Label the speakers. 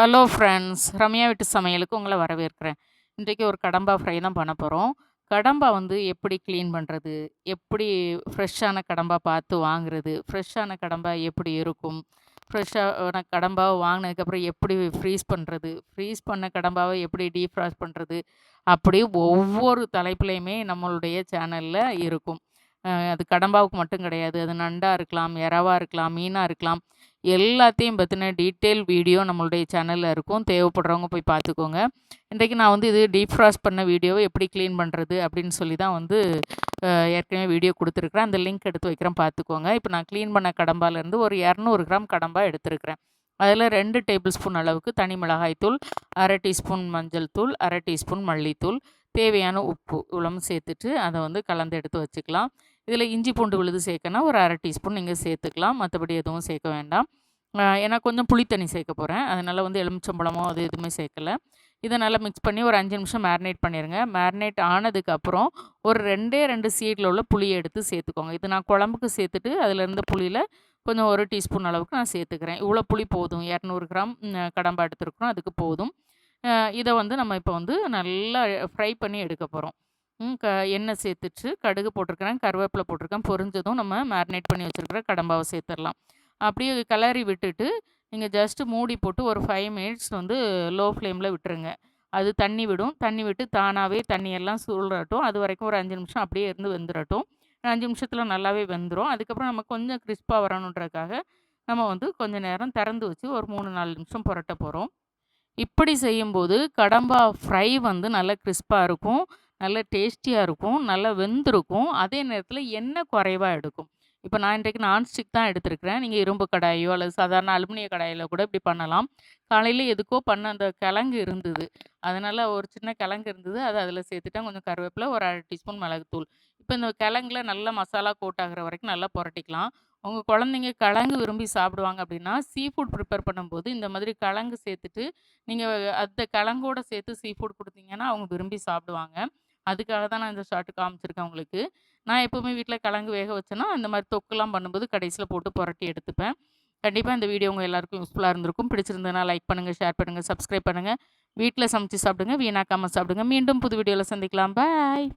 Speaker 1: Hello friends Ramya வீட்டு சமையலுக்கு உங்களை வரவேற்கிறேன். இன்றைக்கு ஒரு கடம்பா ஃப்ரை தான் பண்ண போகிறோம் கடம்பா வந்து எப்படி க்ளீன் பண்ணுறது எப்படி ஃப்ரெஷ்ஷான கடம்பா பார்த்து வாங்குறது? ஃப்ரெஷ்ஷான கடம்பா எப்படி இருக்கும்? ஃப்ரெஷ்ஷான கடம்பாவை வாங்கினதுக்கப்புறம் எப்படி ஃப்ரீஸ் பண்ணுறது ஃப்ரீஸ் பண்ண கடம்பாவை எப்படி டீஃப்ராஸ் பண்ணுறது அப்படி ஒவ்வொரு தலைப்புலையுமே நம்மளுடைய சேனலில் இருக்கும். அது கடம்பாவுக்கு மட்டும் கிடையாது. அது நண்டாக இருக்கலாம் எறவாக இருக்கலாம் மீனாக இருக்கலாம். எல்லாத்தையும் பற்றின டீட்டெயில் வீடியோ நம்மளுடைய சேனலில் இருக்கும். தேவைப்படுறவங்க போய் பார்த்துக்கோங்க. இன்றைக்கு நான் வந்து இது டீப் ஃப்ராஸ் பண்ண வீடியோவை எப்படி க்ளீன் பண்ணுறது அப்படின்னு சொல்லி தான் வந்து ஏற்கனவே வீடியோ கொடுத்துருக்குறேன். அந்த லிங்க் எடுத்து வைக்கிறேன். பார்த்துக்கோங்க. இப்போ நான் க்ளீன் பண்ண கடம்பாலேருந்து ஒரு இரநூறு கிராம் கடம்பா எடுத்துருக்கிறேன். அதில் ரெண்டு டேபிள் ஸ்பூன் அளவுக்கு தனி மிளகாய் தூள் அரை டீஸ்பூன் மஞ்சள் தூள் அரை டீஸ்பூன் மல்லித்தூள் தேவையான உப்பு இவ்வளோ சேர்த்துட்டு அதை வந்து கலந்து எடுத்து வச்சுக்கலாம். இதில் இஞ்சி பூண்டு விழுது சேர்க்கனா ஒரு அரை டீஸ்பூன் நீங்கள் சேர்த்துக்கலாம். மற்றபடி எதுவும் சேர்க்க வேண்டாம். ஏன்னா கொஞ்சம் புளித்தண்ணி சேர்க்க போகிறேன் அதனால் வந்து எலுமிச்சம்பழமோ அது எதுவுமே சேர்க்கலை. இதை நல்லா மிக்ஸ் பண்ணி ஒரு அஞ்சு நிமிஷம் மேரினேட் பண்ணிடுங்க மேரினேட் ஆனதுக்கப்புறம் ஒரு ரெண்டே ரெண்டு சீடில் உள்ள புளியை எடுத்து சேர்த்துக்கோங்க. இது நான் குழம்புக்கு சேர்த்துட்டு அதில் இருந்த புளியில் கொஞ்சம் ஒரு டீஸ்பூன் அளவுக்கு நான் சேர்த்துக்கிறேன். இவ்வளோ புளி போதும். இரநூறு கிராம் கடம்பா எடுத்துருக்குறோம். அதுக்கு போதும். இதை வந்து நம்ம இப்போ வந்து நல்லா ஃப்ரை பண்ணி எடுக்க போகிறோம் க எண்ணெய் சேர்த்துட்டு கடுகு போட்டிருக்கிறேன் கருவேப்பிலை போட்டிருக்கேன். பொரிஞ்சதும் நம்ம மேரினேட் பண்ணி வச்சுருக்கிற கடம்பாவை சேர்த்துடலாம். அப்படியே கிளறி விட்டுட்டு நீங்கள் ஜஸ்ட்டு மூடி போட்டு ஒரு ஃபைவ் மினிட்ஸ் வந்து லோ ஃப்ளேமில் விட்டுருங்க. அது தண்ணி விடும். தண்ணி விட்டு தானாகவே தண்ணியெல்லாம் சூழட்டும் அது வரைக்கும் ஒரு அஞ்சு நிமிஷம் அப்படியே இருந்து வெந்துடட்டும் அஞ்சு நிமிஷத்தில் நல்லாவே வெந்துடும் அதுக்கப்புறம் நம்ம கொஞ்சம் கிறிஸ்பாக வரணுன்றதுக்காக நம்ம வந்து கொஞ்சம் நேரம் திறந்து வச்சு ஒரு மூணு நாலு நிமிஷம் புரட்ட போகிறோம் இப்படி செய்யும்போது கடம்பா ஃப்ரை வந்து நல்லா கிறிஸ்பாக இருக்கும் நல்ல டேஸ்டியாக இருக்கும் நல்லா வெந்திருக்கும். அதே நேரத்தில் எண்ணெய் குறைவாக எடுக்கும். இப்போ நான் இன்றைக்கு நான்ஸ்டிக் தான் எடுத்துருக்கிறேன். நீங்கள் இரும்பு கடாயோ அல்லது சாதாரண அலுமினிய கடாயில் கூட இப்படி பண்ணலாம். காலையில் எதுக்கோ பண்ண அந்த கிழங்கு இருந்தது. அதனால் ஒரு சின்ன கிழங்கு இருந்தது. அதை அதில் சேர்த்துட்டேன். கொஞ்சம் கருவேப்பிலை ஒரு அரை டீஸ்பூன் மிளகுத்தூள். இப்போ இந்த கிழங்குல நல்லா மசாலா கோட் ஆகிற வரைக்கும் நல்லா புரட்டிக்கலாம். உங்கள் குழந்தைங்க கிழங்கு விரும்பி சாப்பிடுவாங்க அப்படின்னா சீ ஃபுட் ப்ரிப்பேர் பண்ணும்போது இந்த மாதிரி கிழங்கு சேர்த்துட்டு நீங்கள் அந்த கிழங்கோட சேர்த்து சீ ஃபுட் கொடுத்தீங்கன்னா அவங்க விரும்பி சாப்பிடுவாங்க. அதுக்காக தான் நான் இந்த ஷார்ட் காமிச்சிருக்கேன் உங்களுக்கு. நான் எப்போவுமே வீட்டில் கிழங்கு வேக வச்சேன்னா அந்த மாதிரி தொக்குலாம் பண்ணும்போது கடைசியில் போட்டு புரட்டி எடுத்துப்பேன். கண்டிப்பாக இந்த வீடியோ உங்கள் எல்லாருக்கும் யூஸ்ஃபுல்லாக இருந்திருக்கும். பிடிச்சிருந்ததுனா லைக் பண்ணுங்கள் ஷேர் பண்ணுங்கள் சப்ஸ்கிரைப் பண்ணுங்கள் வீட்டில் சமைச்சு சாப்பிடுங்க வீணாக்காமல் சாப்பிடுங்க. மீண்டும் புது வீடியோவில் சந்திக்கலாம். பாய்